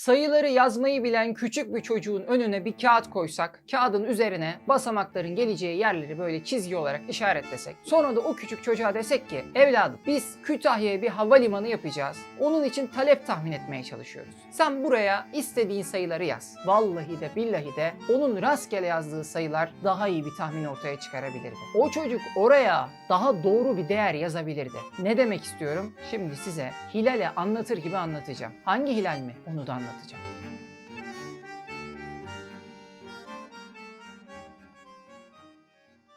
sayıları yazmayı bilen küçük bir çocuğun önüne bir kağıt koysak, kağıdın üzerine basamakların geleceği yerleri böyle çizgi olarak işaretlesek, sonra da o küçük çocuğa desek ki, evladım biz Kütahya'ya bir havalimanı yapacağız. Onun için talep tahmin etmeye çalışıyoruz. Sen buraya istediğin sayıları yaz. Vallahi de billahi de onun rastgele yazdığı sayılar daha iyi bir tahmin ortaya çıkarabilirdi. O çocuk oraya daha doğru bir değer yazabilirdi. Ne demek istiyorum? Şimdi size hilale anlatır gibi anlatacağım. Hangi hilal mi? Onu da anlatacağım.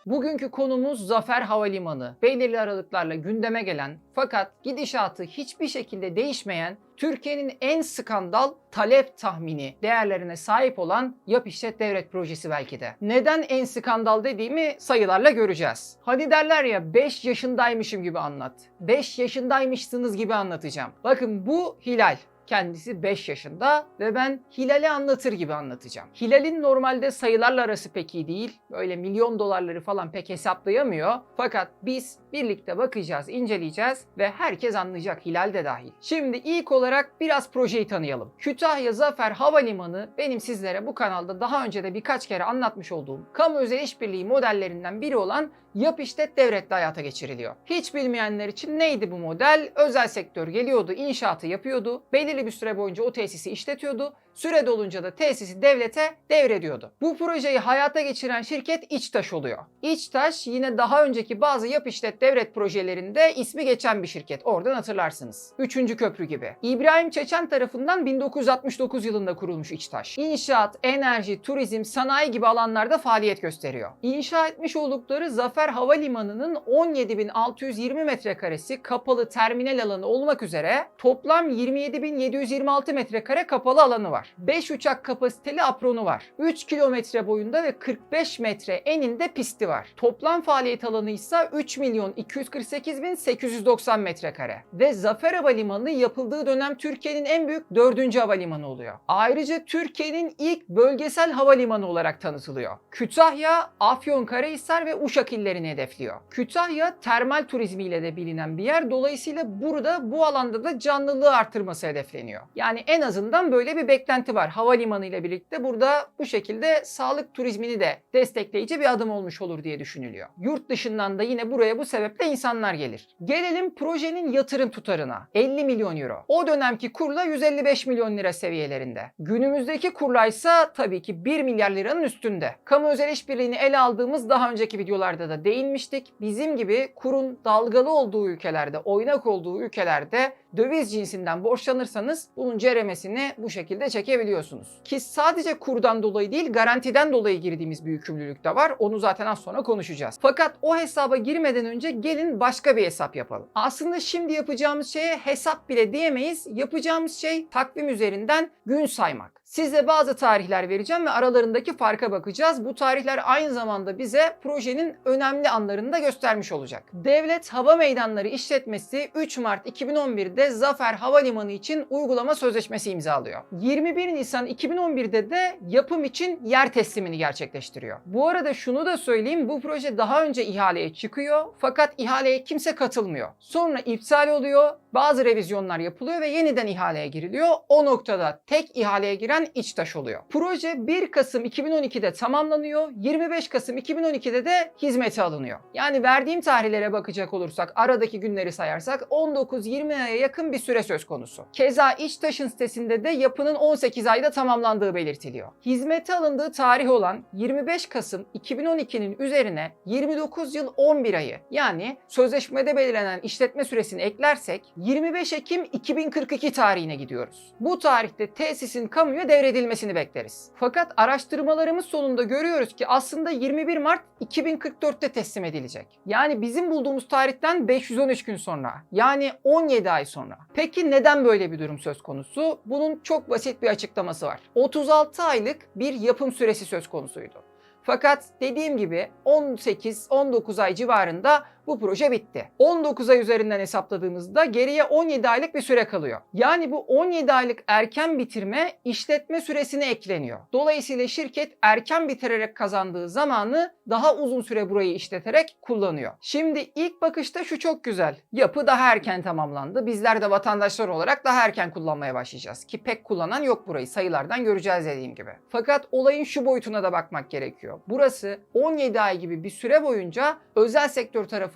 Bugünkü konumuz Zafer Havalimanı. Belirli aralıklarla gündeme gelen fakat gidişatı hiçbir şekilde değişmeyen Türkiye'nin en skandal talep tahmini değerlerine sahip olan Yap İşlet Devlet Projesi belki de. Neden en skandal dediğimi sayılarla göreceğiz. Hani derler ya 5 yaşındaymışım gibi anlat. 5 yaşındaymışsınız gibi anlatacağım. Bakın bu Hilal. Kendisi 5 yaşında ve ben Hilal'i anlatır gibi anlatacağım. Hilal'in normalde sayılarla arası pek iyi değil. Böyle milyon dolarları falan pek hesaplayamıyor. Fakat biz birlikte bakacağız, inceleyeceğiz ve herkes anlayacak Hilal de dahil. Şimdi ilk olarak biraz projeyi tanıyalım. Kütahya Zafer Havalimanı benim sizlere bu kanalda daha önce de birkaç kere anlatmış olduğum kamu özel işbirliği modellerinden biri olan Yap işlet devletle hayata geçiriliyor. Hiç bilmeyenler için neydi bu model? Özel sektör geliyordu, inşaatı yapıyordu. Belirli bir süre boyunca o tesisi işletiyordu. Süre dolunca da tesisi devlete devrediyordu. Bu projeyi hayata geçiren şirket İçtaş oluyor. İçtaş yine daha önceki bazı yap işlet devlet projelerinde ismi geçen bir şirket. Oradan hatırlarsınız. Üçüncü köprü gibi. İbrahim Çeçen tarafından 1969 yılında kurulmuş İçtaş. İnşaat, enerji, turizm, sanayi gibi alanlarda faaliyet gösteriyor. İnşa etmiş oldukları Zafer Havalimanı'nın 17.620 metrekaresi kapalı terminal alanı olmak üzere toplam 27.726 metrekare kapalı alanı var. 5 uçak kapasiteli apronu var. 3 kilometre boyunda ve 45 metre eninde pisti var. Toplam faaliyet alanı ise 3 milyon 248 bin 890 metrekare. Ve Zafer Havalimanı yapıldığı dönem Türkiye'nin en büyük 4. havalimanı oluyor. Ayrıca Türkiye'nin ilk bölgesel havalimanı olarak tanıtılıyor. Kütahya, Afyonkarahisar ve Uşak illerini hedefliyor. Kütahya termal turizmiyle de bilinen bir yer. Dolayısıyla burada bu alanda da canlılığı artırması hedefleniyor. Yani en azından böyle bir beklenti var. Havalimanı ile birlikte burada bu şekilde sağlık turizmini de destekleyici bir adım olmuş olur diye düşünülüyor. Yurt dışından da yine buraya bu sebeple insanlar gelir. Gelelim projenin yatırım tutarına. 50 milyon euro. O dönemki kurla 155 milyon lira seviyelerinde. Günümüzdeki kurla ise tabii ki 1 milyar liranın üstünde. Kamu özel işbirliğini ele aldığımız daha önceki videolarda da değinmiştik. Bizim gibi kurun dalgalı olduğu ülkelerde, oynak olduğu ülkelerde döviz cinsinden borçlanırsanız bunun ceremesini bu şekilde çekebiliyorsunuz. Ki sadece kurdan dolayı değil garantiden dolayı girdiğimiz bir yükümlülük de var. Onu zaten az sonra konuşacağız. Fakat o hesaba girmeden önce gelin başka bir hesap yapalım. Aslında şimdi yapacağımız şeye hesap bile diyemeyiz. Yapacağımız şey takvim üzerinden gün saymak. Size bazı tarihler vereceğim ve aralarındaki farka bakacağız. Bu tarihler aynı zamanda bize projenin önemli anlarını da göstermiş olacak. Devlet Hava Meydanları İşletmesi 3 Mart 2011'de Zafer Havalimanı için uygulama sözleşmesi imzalıyor. 21 Nisan 2011'de de yapım için yer teslimini gerçekleştiriyor. Bu arada şunu da söyleyeyim bu proje daha önce ihaleye çıkıyor fakat ihaleye kimse katılmıyor. Sonra iptal oluyor, bazı revizyonlar yapılıyor ve yeniden ihaleye giriliyor. O noktada tek ihaleye giren İçtaş oluyor. Proje 1 Kasım 2012'de tamamlanıyor. 25 Kasım 2012'de de hizmete alınıyor. Yani verdiğim tarihlere bakacak olursak aradaki günleri sayarsak 19-20 aya yakın bir süre söz konusu. Keza İçtaş'ın sitesinde de yapının 18 ayda tamamlandığı belirtiliyor. Hizmete alındığı tarih olan 25 Kasım 2012'nin üzerine 29 yıl 11 ayı yani sözleşmede belirlenen işletme süresini eklersek 25 Ekim 2042 tarihine gidiyoruz. Bu tarihte tesisin kamuya devredilmesini bekleriz. Fakat araştırmalarımız sonunda görüyoruz ki aslında 21 Mart 2044'te teslim edilecek. Yani bizim bulduğumuz tarihten 513 gün sonra. Yani 17 ay sonra. Peki neden böyle bir durum söz konusu? Bunun çok basit bir açıklaması var. 36 aylık bir yapım süresi söz konusuydu. Fakat dediğim gibi 18-19 ay civarında bu proje bitti. 19 ay üzerinden hesapladığımızda geriye 17 aylık bir süre kalıyor. Yani bu 17 aylık erken bitirme işletme süresine ekleniyor. Dolayısıyla şirket erken bitirerek kazandığı zamanı daha uzun süre burayı işleterek kullanıyor. Şimdi ilk bakışta şu çok güzel. Yapı daha erken tamamlandı. Bizler de vatandaşlar olarak daha erken kullanmaya başlayacağız. Ki pek kullanan yok burayı. Sayılardan göreceğiz dediğim gibi. Fakat olayın şu boyutuna da bakmak gerekiyor. Burası 17 ay gibi bir süre boyunca özel sektör tarafından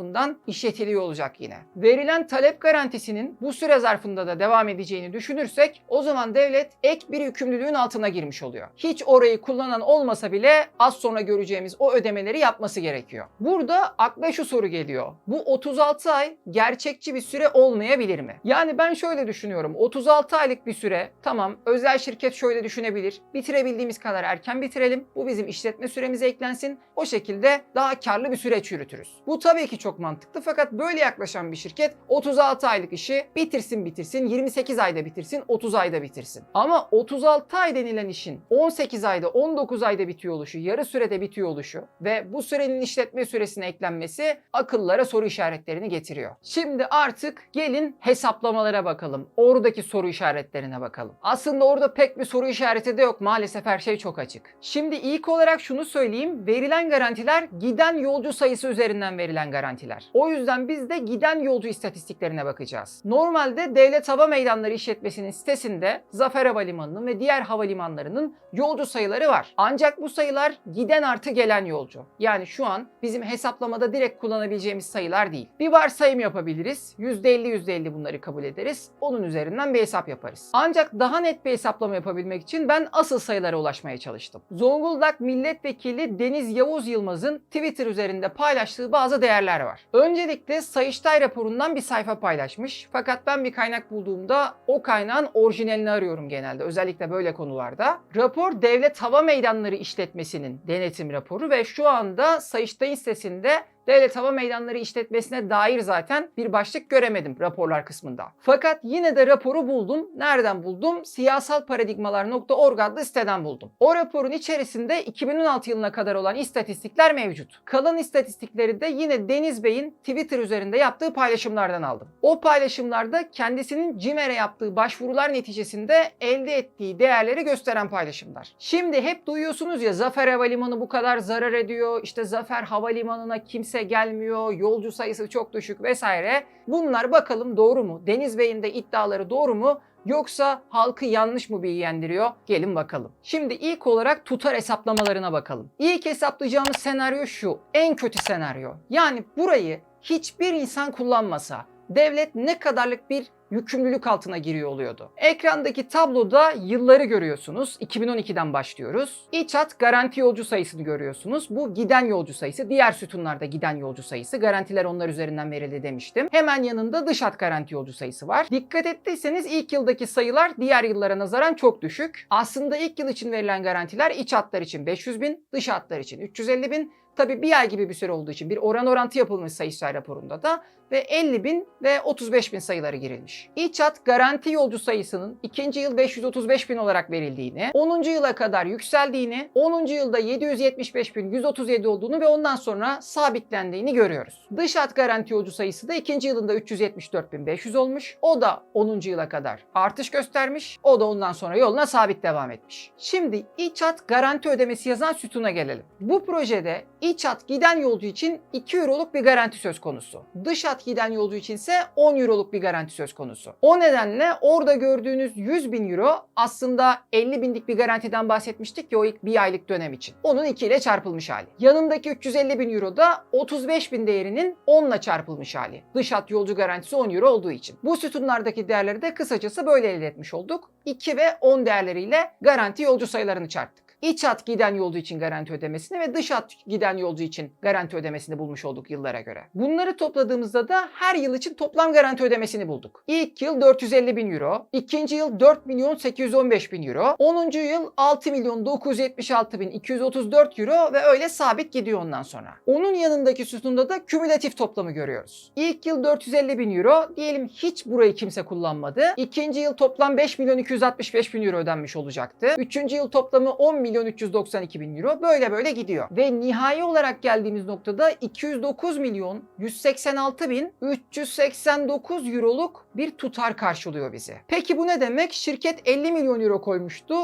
işletiliyor olacak yine. Verilen talep garantisinin bu süre zarfında da devam edeceğini düşünürsek o zaman devlet ek bir yükümlülüğün altına girmiş oluyor. Hiç orayı kullanan olmasa bile az sonra göreceğimiz o ödemeleri yapması gerekiyor. Burada akla şu soru geliyor. Bu 36 ay gerçekçi bir süre olmayabilir mi? Yani ben şöyle düşünüyorum. 36 aylık bir süre tamam özel şirket şöyle düşünebilir. Bitirebildiğimiz kadar erken bitirelim. Bu bizim işletme süremize eklensin. O şekilde daha karlı bir süreç yürütürüz. Bu tabii ki çok mantıklı fakat böyle yaklaşan bir şirket 36 aylık işi bitirsin bitirsin 28 ayda bitirsin 30 ayda bitirsin. Ama 36 ay denilen işin 18 ayda 19 ayda bitiyor oluşu yarı sürede bitiyor oluşu ve bu sürenin işletme süresine eklenmesi akıllara soru işaretlerini getiriyor. Şimdi artık gelin hesaplamalara bakalım. Oradaki soru işaretlerine bakalım. Aslında orada pek bir soru işareti de yok. Maalesef her şey çok açık. Şimdi ilk olarak şunu söyleyeyim. Verilen garantiler giden yolcu sayısı üzerinden verilen garantiler. O yüzden biz de giden yolcu istatistiklerine bakacağız. Normalde Devlet Hava Meydanları İşletmesi'nin sitesinde Zafer Havalimanı'nın ve diğer havalimanlarının yolcu sayıları var. Ancak bu sayılar giden artı gelen yolcu. Yani şu an bizim hesaplamada direkt kullanabileceğimiz sayılar değil. Bir varsayım yapabiliriz. %50 %50 bunları kabul ederiz. Onun üzerinden bir hesap yaparız. Ancak daha net bir hesaplama yapabilmek için ben asıl sayılara ulaşmaya çalıştım. Zonguldak Milletvekili Deniz Yavuz Yılmaz'ın Twitter üzerinde paylaştığı bazı değerler var. Öncelikle Sayıştay raporundan bir sayfa paylaşmış. Fakat ben bir kaynak bulduğumda o kaynağın orijinalini arıyorum genelde. Özellikle böyle konularda. Rapor Devlet Hava Meydanları İşletmesi'nin denetim raporu ve şu anda Sayıştay'ın sitesinde Devlet Hava Meydanları işletmesine dair zaten bir başlık göremedim raporlar kısmında. Fakat yine de raporu buldum. Nereden buldum? Siyasalparadigmalar.org adlı siteden buldum. O raporun içerisinde 2016 yılına kadar olan istatistikler mevcut. Kalan istatistikleri de yine Deniz Bey'in Twitter üzerinde yaptığı paylaşımlardan aldım. O paylaşımlarda kendisinin CİMER'e yaptığı başvurular neticesinde elde ettiği değerleri gösteren paylaşımlar. Şimdi hep duyuyorsunuz ya Zafer Havalimanı bu kadar zarar ediyor. İşte Zafer Havalimanı'na kimse gelmiyor. Yolcu sayısı çok düşük vesaire. Bunlar bakalım doğru mu? Deniz Bey'in de iddiaları doğru mu? Yoksa halkı yanlış mı bilgilendiriyor? Gelin bakalım. Şimdi ilk olarak tutar hesaplamalarına bakalım. İlk hesaplayacağımız senaryo şu. En kötü senaryo. Yani burayı hiçbir insan kullanmasa devlet ne kadarlık bir yükümlülük altına giriyor oluyordu. Ekrandaki tabloda yılları görüyorsunuz. 2012'den başlıyoruz. İç hat garanti yolcu sayısını görüyorsunuz. Bu giden yolcu sayısı. Diğer sütunlarda giden yolcu sayısı. Garantiler onlar üzerinden verildi demiştim. Hemen yanında dış hat garanti yolcu sayısı var. Dikkat ettiyseniz ilk yıldaki sayılar diğer yıllara nazaran çok düşük. Aslında ilk yıl için verilen garantiler iç hatlar için 500 bin, dış hatlar için 350 bin, Tabi bir ay gibi bir süre olduğu için bir oran orantı yapılmış Sayıştay raporunda da ve 50 bin ve 35 bin sayıları girilmiş. İç hat garanti yolcu sayısının ikinci yıl 535 bin olarak verildiğini, 10. yıla kadar yükseldiğini, 10. yılda 775 bin 137 olduğunu ve ondan sonra sabitlendiğini görüyoruz. Dış hat garanti yolcu sayısı da ikinci yılında 374 bin 500 olmuş. O da 10. yıla kadar artış göstermiş. O da ondan sonra yoluna sabit devam etmiş. Şimdi iç hat garanti ödemesi yazan sütuna gelelim. Bu projede iç hat giden yolcu için 2 euroluk bir garanti söz konusu. Dış hat giden yolcu için ise 10 euroluk bir garanti söz konusu. O nedenle orada gördüğünüz 100 bin euro aslında 50 binlik bir garantiden bahsetmiştik ya o ilk bir aylık dönem için. Onun 2 ile çarpılmış hali. Yanındaki 350 bin euro da 35 bin değerinin 10 ile çarpılmış hali. Dış hat yolcu garantisi 10 euro olduğu için. Bu sütunlardaki değerleri de kısacası böyle elde etmiş olduk. 2 ve 10 değerleriyle garanti yolcu sayılarını çarptık. İç hat giden yolcu için garanti ödemesini ve dış hat giden yolcu için garanti ödemesini bulmuş olduk yıllara göre. Bunları topladığımızda da her yıl için toplam garanti ödemesini bulduk. İlk yıl 450 bin euro, ikinci yıl 4 milyon 815 bin euro, 10. yıl 6 milyon 976 bin 234 euro ve öyle sabit gidiyor ondan sonra. Onun yanındaki sütunda da kümülatif toplamı görüyoruz. İlk yıl 450 bin euro, diyelim hiç burayı kimse kullanmadı. İkinci yıl toplam 5 milyon 265 bin euro ödenmiş olacaktı. Üçüncü yıl toplamı 10 milyon milyon 392 bin euro böyle böyle gidiyor. Ve nihai olarak geldiğimiz noktada 209 milyon 186 bin 389 euroluk bir tutar karşılıyor bize. Peki bu ne demek? Şirket 50 milyon euro koymuştu.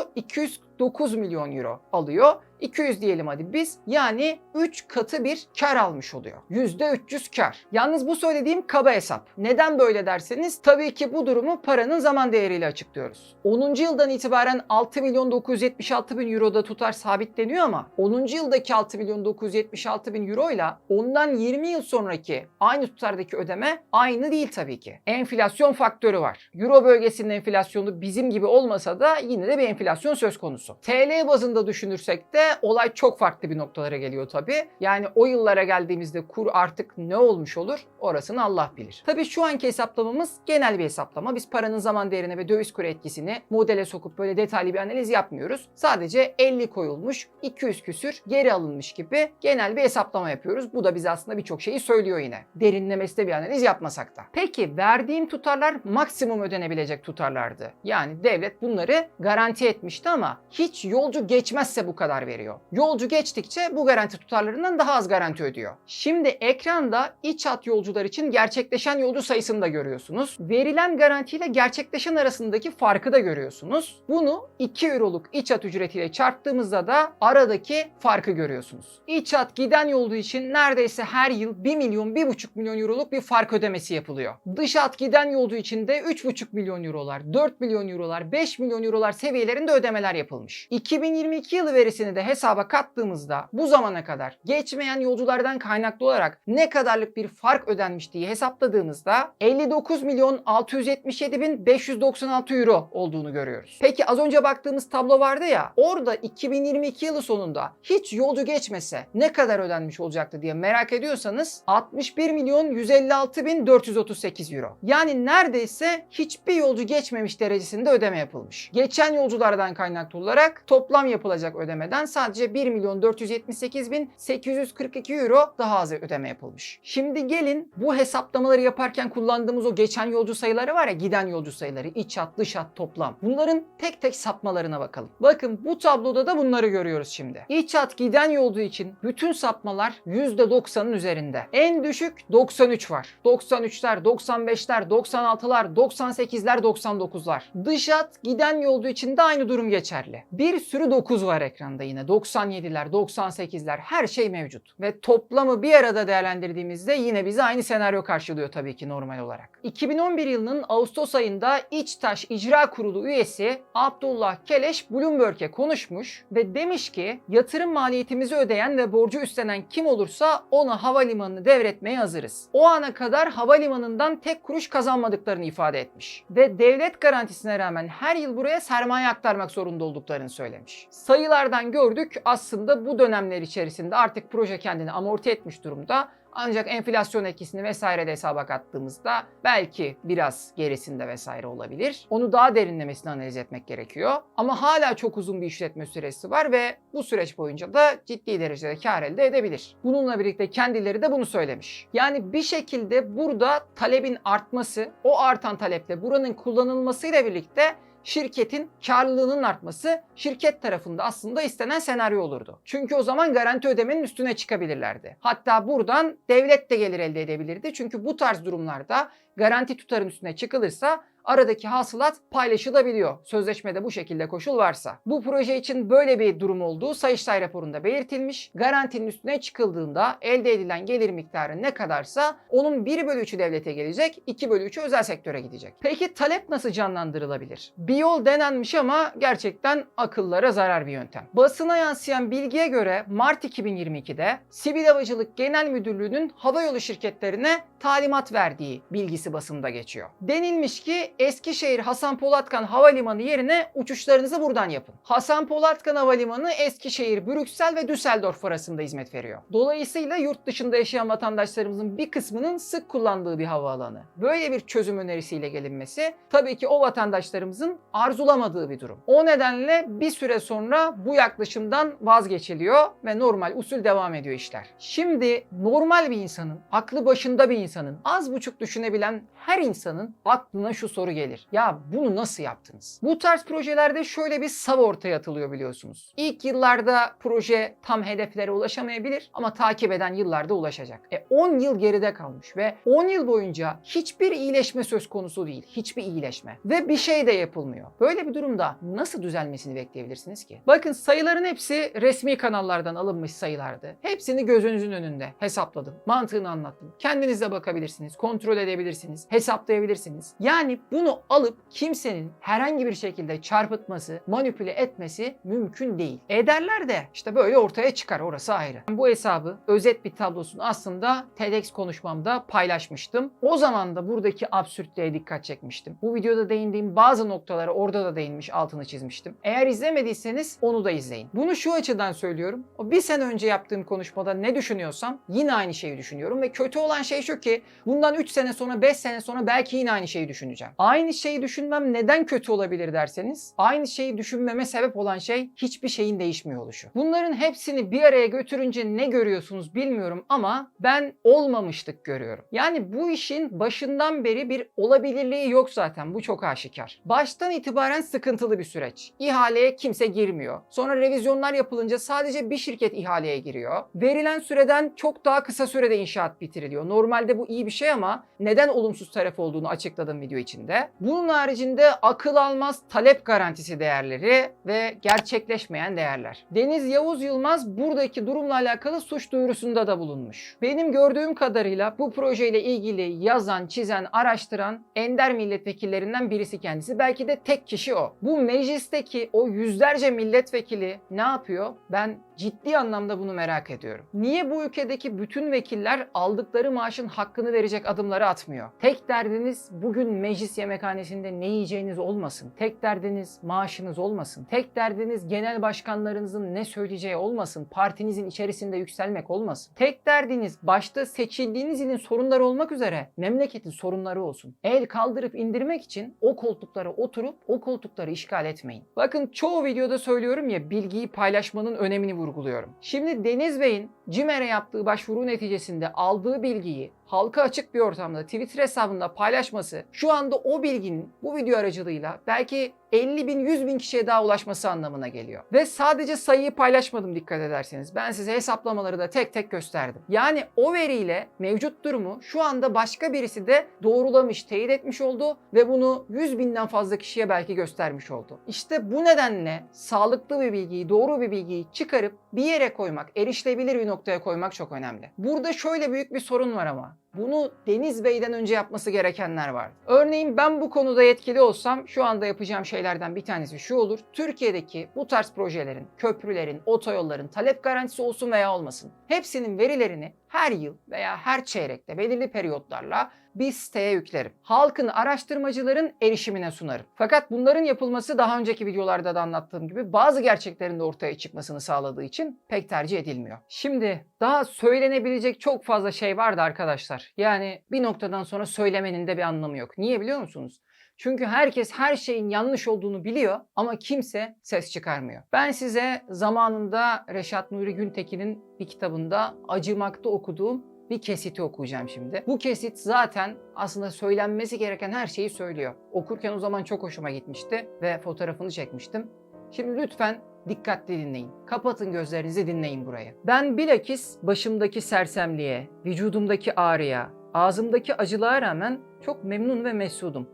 209 milyon euro alıyor. 200 diyelim hadi biz. Yani 3 katı bir kar almış oluyor. %300 kar. Yalnız bu söylediğim kaba hesap. Neden böyle derseniz tabii ki bu durumu paranın zaman değeriyle açıklıyoruz. 10. yıldan itibaren 6 milyon 976 bin euroda tutar sabitleniyor ama 10. yıldaki 6 milyon 976 bin euro ile ondan 20 yıl sonraki aynı tutardaki ödeme aynı değil tabii ki. Enflasyon faktörü var. Euro bölgesinin enflasyonu bizim gibi olmasa da yine de bir enflasyon söz konusu. TL bazında düşünürsek de olay çok farklı bir noktalara geliyor tabii. Yani o yıllara geldiğimizde kur artık ne olmuş olur orasını Allah bilir. Tabii şu anki hesaplamamız genel bir hesaplama. Biz paranın zaman değerini ve döviz kuru etkisini modele sokup böyle detaylı bir analiz yapmıyoruz. Sadece 50 koyulmuş, 200 küsür geri alınmış gibi genel bir hesaplama yapıyoruz. Bu da bize aslında birçok şeyi söylüyor yine. Derinlemesine bir analiz yapmasak da. Peki verdiğim tutarlar maksimum ödenebilecek tutarlardı. Yani devlet bunları garanti etmişti ama hiç yolcu geçmezse bu kadar veriyor. Yolcu geçtikçe bu garanti tutarlarından daha az garanti ödüyor. Şimdi ekranda iç hat yolcular için gerçekleşen yolcu sayısını da görüyorsunuz. Verilen garantiyle gerçekleşen arasındaki farkı da görüyorsunuz. Bunu 2 euroluk iç hat ücretiyle çarptığımızda da aradaki farkı görüyorsunuz. İç hat giden yolcu için neredeyse her yıl 1 milyon 1,5 milyon euroluk bir fark ödemesi yapılıyor. Dış hat giden yolcu için de 3,5 milyon eurolar, 4 milyon eurolar, 5 milyon eurolar seviyelerinde ödemeler yapılmış. 2022 yılı verisini de hesaba kattığımızda bu zamana kadar geçmeyen yolculardan kaynaklı olarak ne kadarlık bir fark ödenmiş diye hesapladığımızda 59 milyon 677 bin 596 euro olduğunu görüyoruz. Peki az önce baktığımız tablo vardı ya orada 2022 yılı sonunda hiç yolcu geçmese ne kadar ödenmiş olacaktı diye merak ediyorsanız 61 milyon 156 bin 438 euro. Yani neredeyse hiçbir yolcu geçmemiş derecesinde ödeme yapılmış. Geçen yolculardan kaynaklı olarak toplam yapılacak ödemeden sadece 1 milyon 478 bin 842 euro daha az ödeme yapılmış. Şimdi gelin bu hesaplamaları yaparken kullandığımız o geçen yolcu sayıları var ya giden yolcu sayıları iç hat dış hat toplam. Bunların tek tek sapmalarına bakalım. Bakın bu tabloda da bunları görüyoruz şimdi. İç hat giden yolcu için bütün sapmalar %90'ın üzerinde. En düşük 93 var. 93'ler, 95'ler, 96'lar, 98'ler, 99'lar. Dış hat giden yolcu için de aynı durum geçerli. Bir sürü 9 var ekranda yine. 97'ler, 98'ler her şey mevcut. Ve toplamı bir arada değerlendirdiğimizde yine bize aynı senaryo karşılıyor tabii ki normal olarak. 2011 yılının Ağustos ayında İçtaş İcra Kurulu üyesi Abdullah Keleş Bloomberg'e konuşmuş ve demiş ki yatırım maliyetimizi ödeyen ve borcu üstlenen kim olursa ona havalimanını devretmeye hazırız. O ana kadar havalimanından tek kuruş kazanmadıklarını ifade etmiş. Ve devlet garantisine rağmen her yıl buraya sermaye aktarmak zorunda olduklarını söylemiş. Sayılardan gördük aslında bu dönemler içerisinde artık proje kendini amorti etmiş durumda. Ancak enflasyon etkisini vesaire de hesaba kattığımızda belki biraz gerisinde vesaire olabilir. Onu daha derinlemesine analiz etmek gerekiyor. Ama hala çok uzun bir işletme süresi var ve bu süreç boyunca da ciddi derecede kar elde edebilir. Bununla birlikte kendileri de bunu söylemiş. Yani bir şekilde burada talebin artması, o artan taleple buranın kullanılmasıyla birlikte şirketin karlılığının artması şirket tarafında aslında istenen senaryo olurdu. Çünkü o zaman garanti ödemenin üstüne çıkabilirlerdi. Hatta buradan devlet de gelir elde edebilirdi. Çünkü bu tarz durumlarda garanti tutarın üstüne çıkılırsa aradaki hasılat paylaşılabiliyor. Sözleşmede bu şekilde koşul varsa. Bu proje için böyle bir durum olduğu Sayıştay raporunda belirtilmiş. Garantinin üstüne çıkıldığında elde edilen gelir miktarı ne kadarsa onun 1 bölü 3'ü devlete gelecek, 2 bölü 3'ü özel sektöre gidecek. Peki talep nasıl canlandırılabilir? Bir yol denenmiş ama gerçekten akıllara zarar bir yöntem. Basına yansıyan bilgiye göre Mart 2022'de Sivil Havacılık Genel Müdürlüğü'nün havayolu şirketlerine talimat verdiği bilgisi basında geçiyor. Denilmiş ki Eskişehir Hasan Polatkan Havalimanı yerine uçuşlarınızı buradan yapın. Hasan Polatkan Havalimanı Eskişehir, Brüksel ve Düsseldorf arasında hizmet veriyor. Dolayısıyla yurt dışında yaşayan vatandaşlarımızın bir kısmının sık kullandığı bir havaalanı. Böyle bir çözüm önerisiyle gelinmesi tabii ki o vatandaşlarımızın arzulamadığı bir durum. O nedenle bir süre sonra bu yaklaşımdan vazgeçiliyor ve normal usul devam ediyor işler. Şimdi normal bir insanın, aklı başında bir insanın, az buçuk düşünebilen her insanın aklına şu soru soru gelir. Ya bunu nasıl yaptınız? Bu tarz projelerde şöyle bir sav ortaya atılıyor biliyorsunuz. İlk yıllarda proje tam hedeflere ulaşamayabilir ama takip eden yıllarda ulaşacak. E 10 yıl geride kalmış ve 10 yıl boyunca hiçbir iyileşme söz konusu değil. Hiçbir iyileşme. Ve bir şey de yapılmıyor. Böyle bir durumda nasıl düzelmesini bekleyebilirsiniz ki? Bakın sayıların hepsi resmi kanallardan alınmış sayılardı. Hepsini gözünüzün önünde hesapladım. Mantığını anlattım. Kendiniz de bakabilirsiniz, kontrol edebilirsiniz, hesaplayabilirsiniz. Yani bunu alıp kimsenin herhangi bir şekilde çarpıtması, manipüle etmesi mümkün değil. Ederler de işte böyle ortaya çıkar orası ayrı. Bu hesabı özet bir tablosunu aslında TEDx konuşmamda paylaşmıştım. O zaman da buradaki absürtlüğe dikkat çekmiştim. Bu videoda değindiğim bazı noktalara orada da değinmiş, altını çizmiştim. Eğer izlemediyseniz onu da izleyin. Bunu şu açıdan söylüyorum. O bir sene önce yaptığım konuşmada ne düşünüyorsam yine aynı şeyi düşünüyorum ve kötü olan şey şu ki bundan 3 sene sonra 5 sene sonra belki yine aynı şeyi düşüneceğim. Aynı şeyi düşünmem neden kötü olabilir derseniz aynı şeyi düşünmeme sebep olan şey hiçbir şeyin değişmiyor oluşu. Bunların hepsini bir araya götürünce ne görüyorsunuz bilmiyorum ama ben olmamışlık görüyorum. Yani bu işin başından beri bir olabilirliği yok zaten. Bu çok aşikar. Baştan itibaren sıkıntılı bir süreç. İhaleye kimse girmiyor. Sonra revizyonlar yapılınca sadece bir şirket ihaleye giriyor. Verilen süreden çok daha kısa sürede inşaat bitiriliyor. Normalde bu iyi bir şey ama neden olumsuz taraf olduğunu açıkladım video içinde. Bunun haricinde akıl almaz talep garantisi değerleri ve gerçekleşmeyen değerler. Deniz Yavuz Yılmaz buradaki durumla alakalı suç duyurusunda da bulunmuş. Benim gördüğüm kadarıyla bu projeyle ilgili yazan, çizen, araştıran ender milletvekillerinden birisi kendisi. Belki de tek kişi o. Bu meclisteki o yüzlerce milletvekili ne yapıyor? Ben ciddi anlamda bunu merak ediyorum. Niye bu ülkedeki bütün vekiller aldıkları maaşın hakkını verecek adımları atmıyor? Tek derdiniz bugün meclis yemekhanesinde ne yiyeceğiniz olmasın. Tek derdiniz maaşınız olmasın. Tek derdiniz genel başkanlarınızın ne söyleyeceği olmasın. Partinizin içerisinde yükselmek olmasın. Tek derdiniz başta seçildiğiniz ilin sorunları olmak üzere memleketin sorunları olsun. El kaldırıp indirmek için o koltuklara oturup o koltukları işgal etmeyin. Bakın çoğu videoda söylüyorum ya bilgiyi paylaşmanın önemini vurguluyorum. Şimdi Deniz Bey'in CİMER'e yaptığı başvuru neticesinde aldığı bilgiyi halka açık bir ortamda Twitter hesabında paylaşması şu anda o bilginin bu video aracılığıyla belki 50 bin 100 bin kişiye daha ulaşması anlamına geliyor. Ve sadece sayıyı paylaşmadım dikkat ederseniz. Ben size hesaplamaları da tek tek gösterdim. Yani o veriyle mevcut durumu şu anda başka birisi de doğrulamış, teyit etmiş oldu ve bunu 100 binden fazla kişiye belki göstermiş oldu. İşte bu nedenle sağlıklı bir bilgiyi, doğru bir bilgiyi çıkarıp bir yere koymak, erişilebilir bir noktaya koymak çok önemli. Burada şöyle büyük bir sorun var ama. Bunu Deniz Bey'den önce yapması gerekenler var. Örneğin ben bu konuda yetkili olsam şu anda yapacağım şeylerden bir tanesi şu olur. Türkiye'deki bu tarz projelerin, köprülerin, otoyolların talep garantisi olsun veya olmasın. Hepsinin verilerini her yıl veya her çeyrekte belirli periyotlarla bir siteye yüklerim. Halkın, araştırmacıların erişimine sunarım. Fakat bunların yapılması daha önceki videolarda da anlattığım gibi bazı gerçeklerin de ortaya çıkmasını sağladığı için pek tercih edilmiyor. Şimdi daha söylenebilecek çok fazla şey vardı arkadaşlar. Yani bir noktadan sonra söylemenin de bir anlamı yok. Niye biliyor musunuz? Çünkü herkes her şeyin yanlış olduğunu biliyor ama kimse ses çıkarmıyor. Ben size zamanında Reşat Nuri Güntekin'in bir kitabında Acımak'ta okuduğum bir kesiti okuyacağım şimdi. Bu kesit zaten aslında söylenmesi gereken her şeyi söylüyor. Okurken o zaman çok hoşuma gitmişti ve fotoğrafını çekmiştim. Şimdi lütfen dikkatli dinleyin. Kapatın gözlerinizi dinleyin burayı. Ben bilakis başımdaki sersemliğe, vücudumdaki ağrıya, ağzımdaki acılığa rağmen çok memnun ve mesudum.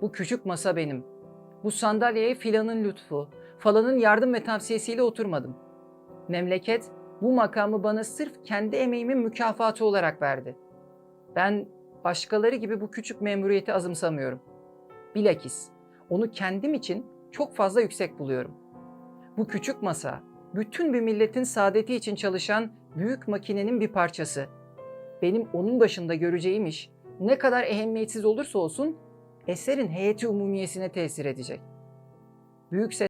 Bu küçük masa benim. Bu sandalyeye filanın lütfu, falanın yardım ve tavsiyesiyle oturmadım. Memleket bu makamı bana sırf kendi emeğimin mükafatı olarak verdi. Ben başkaları gibi bu küçük memuriyeti azımsamıyorum. Bilakis onu kendim için çok fazla yüksek buluyorum. Bu küçük masa, bütün bir milletin saadeti için çalışan büyük makinenin bir parçası. Benim onun başında göreceğim iş ne kadar ehemmiyetsiz olursa olsun eserin heyeti umumiyesine tesir edecek. Büyük ses